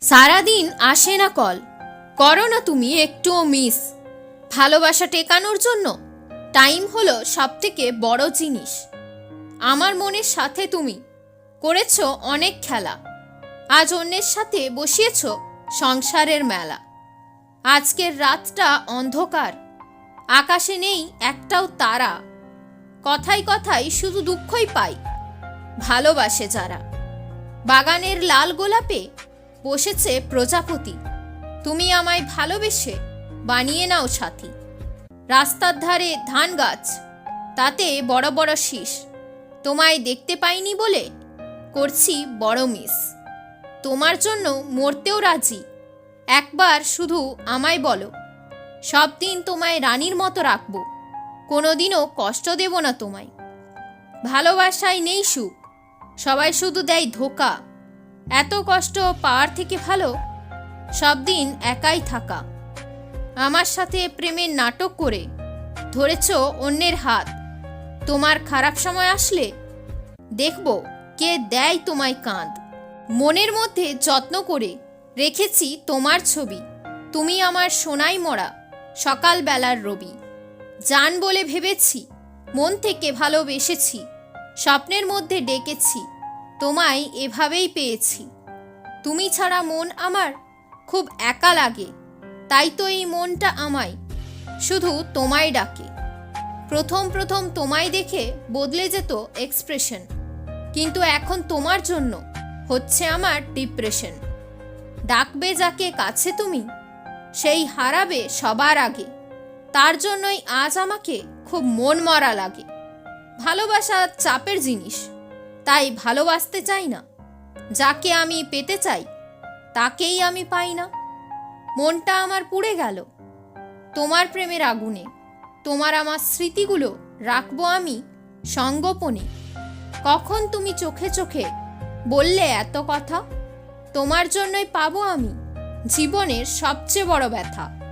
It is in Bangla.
সারাদিন আসে না কল। করো না তুমি, একটুও মিস। ভালোবাসা টেকানোর জন্য টাইম হলো সবথেকে বড় জিনিস। আমার মনের সাথে তুমি করেছ অনেক খেলা। আজ অন্যের সাথে বসিয়েছ সংসারের মেলা। আজকের রাতটা অন্ধকার। আকাশে নেই একটাও তারা। কথায় কথায় শুধু দুঃখই পাই। ভালোবাসে যারা। বাগানের লাল গোলাপে বসেছে প্রজাপতি। তুমি আমায় ভালোবেসে বানিয়ে নাও সাথী। রাস্তার ধারে ধান গাছ, তাতে বড় বড় শীষ। তোমায় দেখতে পাইনি বলে করছি বড় মিস। তোমার জন্য মরতেও রাজি। একবার শুধু আমায় বলো, সব দিন তোমায় রানীর মতো রাখব, কোনোদিনও কষ্ট দেব না তোমায়। ভালোবাসায় নেই সুখ, সবাই শুধু দেয় ধোকা। এত কষ্ট পাওয়ার থেকে ভালো? সব দিন একাই থাকা। আমার সাথে প্রেমের নাটক করে। ধরেছ অন্যের হাত। তোমার খারাপ সময় আসলে? দেখব কে দেয় তোমায় কাঁদ মনের মধ্যে যত্ন করে রেখেছি তোমার ছবি। তুমি আমার সোনাই মরা, সকালবেলার রবি। জান বলে ভেবেছি, মন থেকে ভালোবেসেছি, স্বপ্নের মধ্যে ডেকেছি। তোমায় এভাবেই পেয়েছি। তুমি ছাড়া মন আমার খুব একা লাগে, তাই তো এই মনটা আমায় শুধু তোমায় ডাকে। প্রথম প্রথম তোমায় দেখে বদলে যেত এক্সপ্রেশন কিন্তু এখন তোমার জন্য হচ্ছে আমার ডিপ্রেশন ডাকবে যাকে কাছে তুমি, সেই হারাবে সবার আগে। তার জন্যই আজ আমাকে খুব মন মরা লাগে। ভালোবাসা চাপের জিনিস। তাই ভালোবাসতে চাই না। যাকে আমি পেতে চাই, তাকেই আমি পাই না। মনটা আমার পুড়ে গেল। তোমার প্রেমের আগুনে, তোমার আমার স্মৃতিগুলো রাখব আমি সঙ্গোপনে। কখন তুমি চোখে চোখে বললে এত কথা? তোমার জন্যই পাবো আমি জীবনের সবচেয়ে বড় ব্যথা।